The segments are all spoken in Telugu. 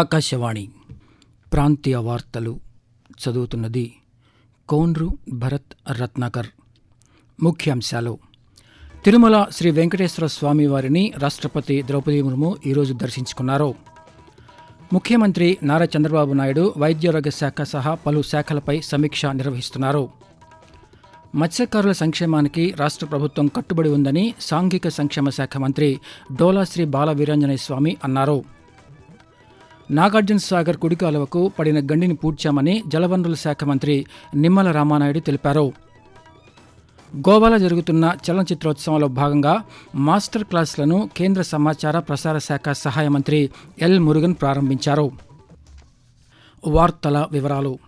ఆకాశవాణి ప్రాంతీయ వార్తలు చదువుతున్నది కోన్రు భరత్ రత్నాకర్. ముఖ్యాంశాలు. తిరుమల శ్రీ వెంకటేశ్వర స్వామి వారిని రాష్ట్రపతి ద్రౌపది ముర్ము ఈరోజు దర్శించుకున్నారు. ముఖ్యమంత్రి నారా చంద్రబాబు నాయుడు వైద్యారోగ్య శాఖ సహా పలు శాఖలపై సమీక్ష నిర్వహిస్తున్నారు. మత్స్యకారుల సంక్షేమానికి రాష్ట్ర ప్రభుత్వం కట్టుబడి ఉందని సాంఘిక సంక్షేమ శాఖ మంత్రి డోలాశ్రీ బాల వీరాంజనేయ స్వామి అన్నారు. నాగార్జున సాగర్ కుడి కాలువకు పడిన గండిని పూడ్చామని జలవనరుల శాఖ మంత్రి నిమ్మల రామానాయుడు తెలిపారు. గోవాలో జరుగుతున్న చలనచిత్రోత్సవంలో భాగంగా మాస్టర్ క్లాసులను కేంద్ర సమాచార ప్రసార శాఖ సహాయ మంత్రి ఎల్ మురుగన్ ప్రారంభించారు. వార్తల వివరాలు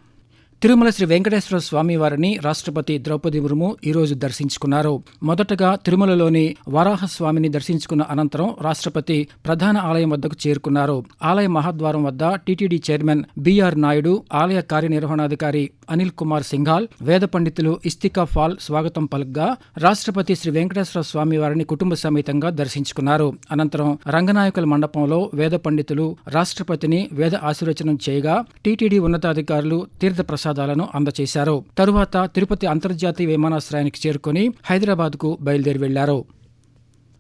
తిరుమల శ్రీ వెంకటేశ్వర స్వామి వారిని రాష్ట్రపతి ద్రౌపది ముర్ము ఈరోజు దర్శించుకున్నారు. మొదటగా తిరుమలలోని వరాహస్వామిని దర్శించుకున్న అనంతరం రాష్ట్రపతి ప్రధాన ఆలయం వద్దకు చేరుకున్నారు. ఆలయ మహాద్వారం వద్ద టీటీడీ చైర్మన్ బీఆర్ నాయుడు ఆలయ కార్యనిర్వహణాధికారి అనిల్ కుమార్ సింఘాల్ వేద పండితులు ఇస్తికా ఫాల్ స్వాగతం పలుగ్గా రాష్ట్రపతి శ్రీ వెంకటేశ్వర స్వామి వారిని కుటుంబ సమేతంగా దర్శించుకున్నారు. అనంతరం రంగనాయకుల మండపంలో వేద పండితులు రాష్ట్రపతిని వేద ఆశీర్వచనం చేయగా టీటీడీ ఉన్నతాధికారులు తీర్థ ప్రసాదాలను అందజేశారు తరువాత తిరుపతి అంతర్జాతీయ విమానాశ్రయానికి చేరుకుని హైదరాబాద్కు బయలుదేరి వెళ్ళారు.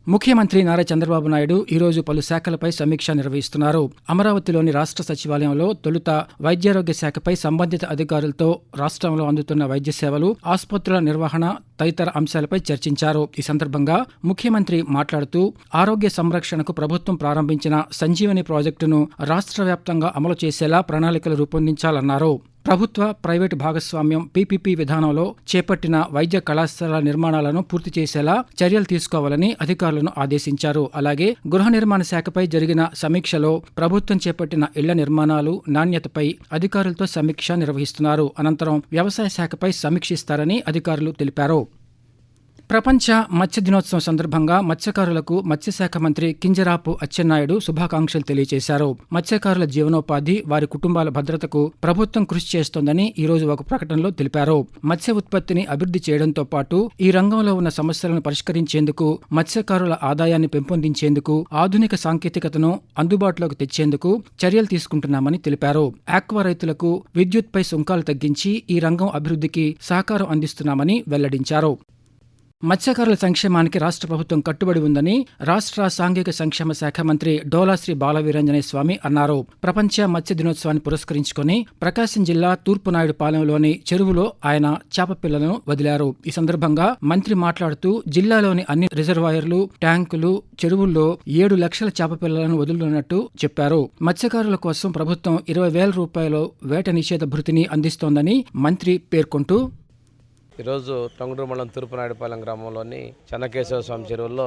ముఖ్యమంత్రి నారా చంద్రబాబు నాయుడు ఈరోజు పలు శాఖలపై సమీక్ష నిర్వహిస్తున్నారు. అమరావతిలోని రాష్ట్ర సచివాలయంలో తొలుత వైద్యారోగ్య శాఖపై సంబంధిత అధికారులతో రాష్ట్రంలో అందుతున్న వైద్య సేవలు ఆసుపత్రుల నిర్వహణ తదితర అంశాలపై చర్చించారు. ఈ సందర్భంగా ముఖ్యమంత్రి మాట్లాడుతూ ఆరోగ్య సంరక్షణకు ప్రభుత్వం ప్రారంభించిన సంజీవని ప్రాజెక్టును రాష్ట్ర వ్యాప్తంగా అమలు చేసేలా ప్రణాళికలు రూపొందించాలన్నారు. ప్రభుత్వ ప్రైవేటు భాగస్వామ్యం పీపీపీ విధానంలో చేపట్టిన వైద్య కళాశాల నిర్మాణాలను పూర్తి చేసేలా చర్యలు తీసుకోవాలని అధికారులను ఆదేశించారు. అలాగే గృహ నిర్మాణ శాఖపై జరిగిన సమీక్షలో ప్రభుత్వం చేపట్టిన ఇళ్ళ నిర్మాణాలు నాణ్యతపై అధికారులతో సమీక్ష నిర్వహిస్తున్నారు. అనంతరం వ్యవసాయ శాఖపై సమీక్షిస్తారని అధికారులు తెలిపారు. ప్రపంచ మత్స్య దినోత్సవం సందర్భంగా మత్స్యకారులకు మత్స్యశాఖ మంత్రి కింజరాపు అచ్చెన్నాయుడు శుభాకాంక్షలు తెలియజేశారు. మత్స్యకారుల జీవనోపాధి వారి కుటుంబాల భద్రతకు ప్రభుత్వం కృషి చేస్తోందని ఈ రోజు ఒక ప్రకటనలో తెలిపారు. మత్స్య ఉత్పత్తిని అభివృద్ధి చేయడంతో పాటు ఈ రంగంలో ఉన్న సమస్యలను పరిష్కరించేందుకు మత్స్యకారుల ఆదాయాన్ని పెంపొందించేందుకు ఆధునిక సాంకేతికతను అందుబాటులోకి తెచ్చేందుకు చర్యలు తీసుకుంటున్నామని తెలిపారు. ఆక్వా రైతులకు విద్యుత్పై సుంకాలు తగ్గించి ఈ రంగం అభివృద్ధికి సహకారం అందిస్తున్నామని వెల్లడించారు. మత్స్యకారుల సంక్షేమానికి రాష్ట్ర ప్రభుత్వం కట్టుబడి ఉందని రాష్ట్ర సాంఘిక సంక్షేమ శాఖ మంత్రి డోలాశ్రీ బాలవీరంజనే స్వామి అన్నారు. ప్రపంచ మత్స్య దినోత్సవాన్ని పురస్కరించుకుని ప్రకాశం జిల్లా తూర్పునాయుడు పాలెంలోని చెరువులో ఆయన చేప పిల్లలను వదిలారు. ఈ సందర్భంగా మంత్రి మాట్లాడుతూ జిల్లాలోని అన్ని రిజర్వాయర్లు ట్యాంకులు చెరువుల్లో ఏడు లక్షల చేప పిల్లలను వదులుతున్నట్టు చెప్పారు. మత్స్యకారుల కోసం ప్రభుత్వం ఇరవై వేల రూపాయల వేట నిషేధ భృతిని అందిస్తోందని మంత్రి పేర్కొంటూ ఈరోజు టంగుటూరు మండలం తూర్పునాయుడుపాలెం గ్రామంలోని చెన్నకేశవ స్వామి చెరువుల్లో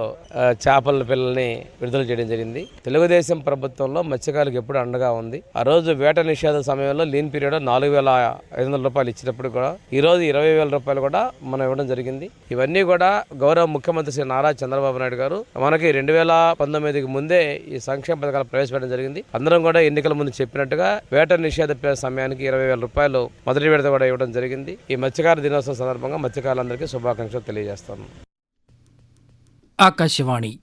చేపల పిల్లల్ని విడుదల చేయడం జరిగింది. తెలుగుదేశం ప్రభుత్వంలో మత్స్యకారులకు ఎప్పుడు అండగా ఉంది. ఆ రోజు వేట నిషేధ సమయంలో లీన్ పీరియడ్ నాలుగు వేల ఐదు వందల రూపాయలు ఇచ్చినప్పుడు కూడా ఈ రోజు ఇరవై వేల రూపాయలు కూడా మనం ఇవ్వడం జరిగింది. ఇవన్నీ కూడా గౌరవ ముఖ్యమంత్రి శ్రీ నారా చంద్రబాబు నాయుడు గారు మనకి రెండు వేల పంతొమ్మిదికి ముందే ఈ సంక్షేమ పథకాలు ప్రవేశపెట్టడం జరిగింది. అందరం కూడా ఎన్నికల ముందు చెప్పినట్టుగా వేట నిషేధ సమయానికి ఇరవై వేల రూపాయలు మొదటి విడత కూడా ఇవ్వడం జరిగింది. ఈ మత్స్యకార దినోత్సవం సందర్భంగా మత్స్యకారులందరికీ శుభాకాంక్షలు తెలియజేస్తాను. ఆకాశవాణి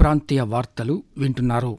ప్రాంతీయ వార్తలు వింటున్నారు.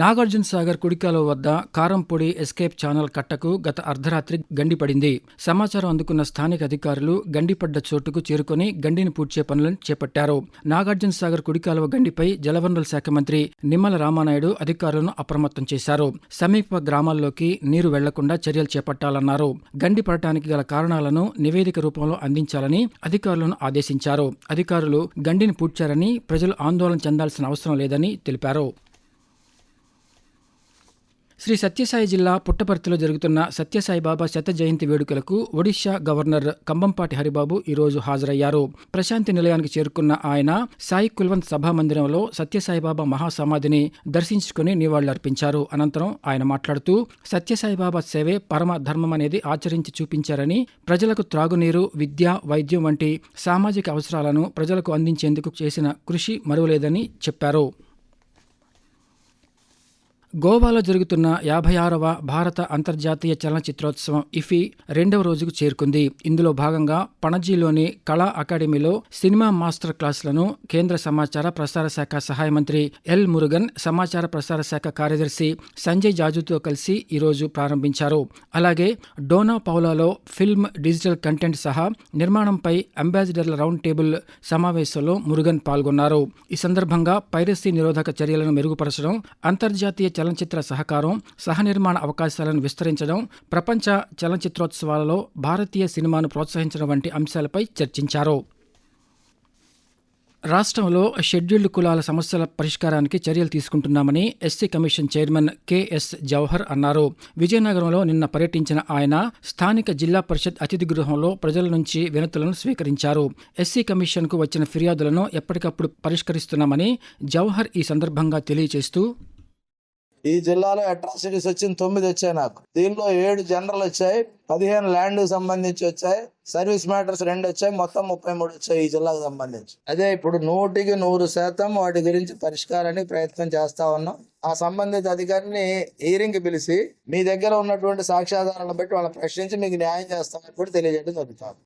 నాగార్జున సాగర్ కుడికాల వద్ద కారంపొడి ఎస్కేప్ ఛానల్ కట్టకు గత అర్ధరాత్రి గండిపడింది సమాచారం అందుకున్న స్థానిక అధికారులు గండిపడ్డ చోటుకు చేరుకుని గండిని పూడ్చే పనులను చేపట్టారు. నాగార్జున సాగర్ కుడికాలువ గండిపై జలవనరుల శాఖ మంత్రి నిమ్మల రామానాయుడు అధికారులను అప్రమత్తం చేశారు. సమీప గ్రామాల్లోకి నీరు వెళ్ళకుండా చర్యలు చేపట్టాలన్నారు. గండి పడటానికి గల కారణాలను నివేదిక రూపంలో అందించాలని అధికారులను ఆదేశించారు. అధికారులు గండిని పూడ్చారని ప్రజలు ఆందోళన చెందాల్సిన అవసరం లేదని తెలిపారు. శ్రీ సత్యసాయి జిల్లా పుట్టపర్తిలో జరుగుతున్న సత్యసాయిబాబా శత జయంతి వేడుకలకు ఒడిషా గవర్నర్ కంబంపాటి హరిబాబు ఈరోజు హాజరయ్యారు. ప్రశాంతి నిలయానికి చేరుకున్న ఆయన సాయి కుల్వంత్ సభా మందిరంలో సత్యసాయిబాబా మహాసమాధిని దర్శించుకుని నివాళులర్పించారు. అనంతరం ఆయన మాట్లాడుతూ సత్యసాయిబాబా సేవే పరమ ధర్మం అనేది ఆచరించి చూపించారని ప్రజలకు త్రాగునీరు విద్య వైద్యం వంటి సామాజిక అవసరాలను ప్రజలకు అందించేందుకు చేసిన కృషి మరువలేదని చెప్పారు. గోవాలో జరుగుతున్న యాభై ఆరవ భారత అంతర్జాతీయ చలనచిత్రోత్సవం ఇఫీ రెండవ రోజుకు చేరుకుంది. ఇందులో భాగంగా పణజీలోని కళా అకాడమీలో సినిమా మాస్టర్ క్లాసులను కేంద్ర సమాచార ప్రసార శాఖ సహాయ మంత్రి ఎల్ మురుగన్ సమాచార ప్రసార శాఖ కార్యదర్శి సంజయ్ జాజుతో కలిసి ఈరోజు ప్రారంభించారు. అలాగే డోనా పౌలాలో ఫిల్మ్ డిజిటల్ కంటెంట్ సహా నిర్మాణంపై అంబాసిడర్ల రౌండ్ టేబుల్ సమావేశంలో మురుగన్ పాల్గొన్నారు. ఈ సందర్భంగా పైరసీ నిరోధక చర్యలను మెరుగుపరచడం అంతర్జాతీయ చలనచిత్ర సహకారం సహనిర్మాణ అవకాశాలను విస్తరించడం ప్రపంచ చలనచిత్రోత్సవాలలో భారతీయ సినిమాను ప్రోత్సహించడం వంటి అంశాలపై చర్చించారు. రాష్ట్రంలో షెడ్యూల్డ్ కులాల సమస్యల పరిష్కారానికి చర్యలు తీసుకుంటున్నామని SC commission chairman K S Jawahar అన్నారు. విజయనగరంలో నిన్న పర్యటించిన ఆయన స్థానిక జిల్లా పరిషత్ అతిథి గృహంలో ప్రజల నుంచి వినతులను స్వీకరించారు. ఎస్సీ కమిషన్కు వచ్చిన ఫిర్యాదులను ఎప్పటికప్పుడు పరిష్కరిస్తున్నామని జవహర్ ఈ సందర్భంగా తెలియజేస్తూ ఈ జిల్లాలో అట్రాసిటీస్ వచ్చింది తొమ్మిది వచ్చాయి నాకు. దీనిలో ఏడు జనరల్ వచ్చాయి పదిహేను ల్యాండ్ సంబంధించి వచ్చాయి సర్వీస్ మ్యాటర్స్ రెండు వచ్చాయి మొత్తం ముప్పై మూడు వచ్చాయి ఈ జిల్లాకు సంబంధించి. అదే ఇప్పుడు నూటికి నూరు శాతం వాటి గురించి పరిష్కారానికి ప్రయత్నం చేస్తా ఉన్నాం. ఆ సంబంధిత అధికారిని హీరింగ్ పిలిచి మీ దగ్గర ఉన్నటువంటి సాక్ష్యాధారాలను బట్టి వాళ్ళని ప్రశ్నించి మీకు న్యాయం చేస్తామని కూడా తెలియజేయడం జరుగుతుంది.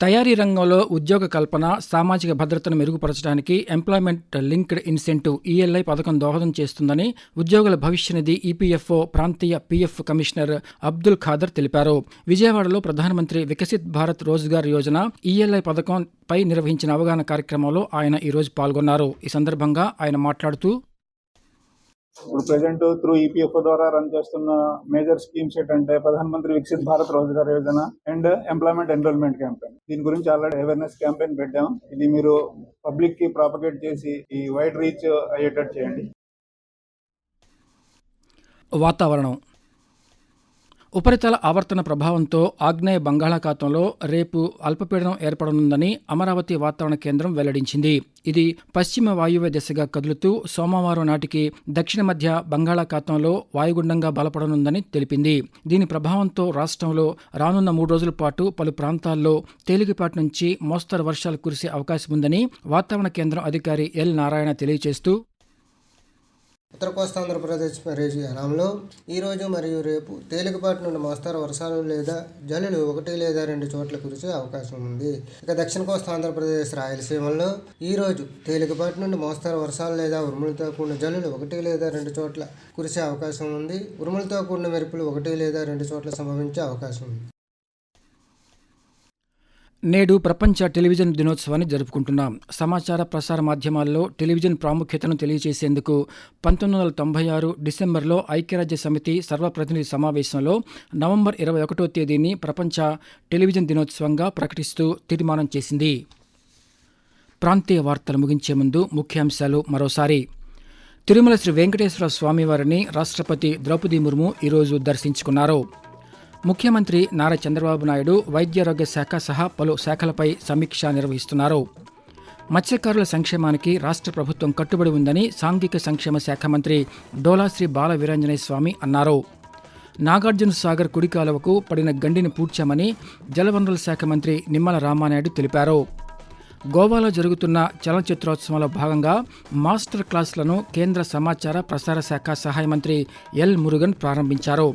తయారీ రంగంలో ఉద్యోగ కల్పన సామాజిక భద్రతను మెరుగుపరచడానికి ఎంప్లాయ్మెంట్ లింక్డ్ ఇన్సెంటివ్ ఈఎల్ఐ పథకం దోహదం చేస్తుందని ఉద్యోగుల భవిష్య నిధి ఈపీఎఫ్ఓ ప్రాంతీయ పీఎఫ్ కమిషనర్ అబ్దుల్ ఖాదర్ తెలిపారు. విజయవాడలో ప్రధానమంత్రి వికసిత్ భారత్ రోజ్గార్ యోజన ఈఎల్ఐ పథకం పై నిర్వహించిన అవగాహన కార్యక్రమంలో ఆయన ఈరోజు పాల్గొన్నారు. ఈ సందర్భంగా ఆయన మాట్లాడుతూ ఇప్పుడు ప్రెసెంట్ త్రూ ఈపీఎఫ్ఓ ద్వారా రన్ చేస్తున్న మేజర్ స్కీమ్స్ ఏంటంటే Pradhan Mantri Viksit Bharat Rozgar Yojana and employment enrolment campaign దీని గురించి ఆల్రెడీ అవేర్నెస్ క్యాంపెయిన్ పెట్టాం. ఇది మీరు పబ్లిక్కి ప్రాపగేట్ చేసి ఈ వైడ్ రీచ్ అయ్యేటట్టు చేయండి. వాతావరణం. ఉపరితల ఆవర్తన ప్రభావంతో ఆగ్నేయ బంగాళాఖాతంలో రేపు అల్పపీడనం ఏర్పడనుందని అమరావతి వాతావరణ కేంద్రం వెల్లడించింది. ఇది పశ్చిమ వాయువ్య దిశగా కదులుతూ సోమవారం నాటికి దక్షిణ మధ్య బంగాళాఖాతంలో వాయుగుండంగా బలపడనుందని తెలిపింది. దీని ప్రభావంతో రాష్ట్రంలో రానున్న మూడు రోజుల పాటు పలు ప్రాంతాల్లో తేలికపాటి నుంచి మోస్తరు వర్షాలు కురిసే అవకాశం ఉందని వాతావరణ కేంద్రం అధికారి ఎల్ నారాయణ తెలియజేస్తూ ఉత్తర కోస్తాంధ్రప్రదేశ్ పరిసరాల్లో ఈరోజు మరియు రేపు తేలికపాటి నుండి మోస్తారు వర్షాలు లేదా జల్లులు ఒకటి లేదా రెండు చోట్ల కురిసే అవకాశం ఉంది. ఇక దక్షిణ కోస్తా ఆంధ్రప్రదేశ్ రాయలసీమలో ఈరోజు తేలికపాటి నుండి మోస్తారు వర్షాలు లేదా ఉరుములతో కూడిన జల్లులు ఒకటి లేదా రెండు చోట్ల కురిసే అవకాశం ఉంది. ఉరుములతో కూడిన మెరుపులు ఒకటి లేదా రెండు చోట్ల సంభవించే అవకాశం ఉంది. నేడు ప్రపంచ టెలివిజన్ దినోత్సవాన్ని జరుపుకుంటున్నాం. సమాచార ప్రసార మాధ్యమాల్లో టెలివిజన్ ప్రాముఖ్యతను తెలియజేసేందుకు పంతొమ్మిది వందల తొంభై ఆరు డిసెంబర్లో ఐక్యరాజ్య సమితి సర్వప్రతినిధి సమావేశంలో నవంబర్ ఇరవై ఒకటో తేదీని ప్రపంచ టెలివిజన్ దినోత్సవంగా ప్రకటిస్తూ తీర్మానం చేసింది. ప్రాంతీయ వార్తలు ముగించే ముందు ముఖ్యాంశాలు మరోసారి. తిరుమల శ్రీ వెంకటేశ్వర స్వామివారిని రాష్ట్రపతి ద్రౌపది ముర్ము ఈరోజు దర్శించుకున్నారు. ముఖ్యమంత్రి నారా చంద్రబాబు నాయుడు వైద్యారోగ్య శాఖ సహా పలు శాఖలపై సమీక్ష నిర్వహిస్తున్నారు. మత్స్యకారుల సంక్షేమానికి రాష్ట్ర ప్రభుత్వం కట్టుబడి ఉందని సాంఘిక సంక్షేమ శాఖ మంత్రి డోలాశ్రీ బాల వీరాంజనేయ స్వామి అన్నారు. నాగార్జున సాగర్ కుడి కాలువకు పడిన గండిని పూడ్చామని జలవనరుల శాఖ మంత్రి నిమ్మల రామానాయుడు తెలిపారు. గోవాలో జరుగుతున్న చలనచిత్రోత్సవంలో భాగంగా మాస్టర్ క్లాసులను కేంద్ర సమాచార ప్రసార శాఖ సహాయ మంత్రి ఎల్ మురుగన్ ప్రారంభించారు.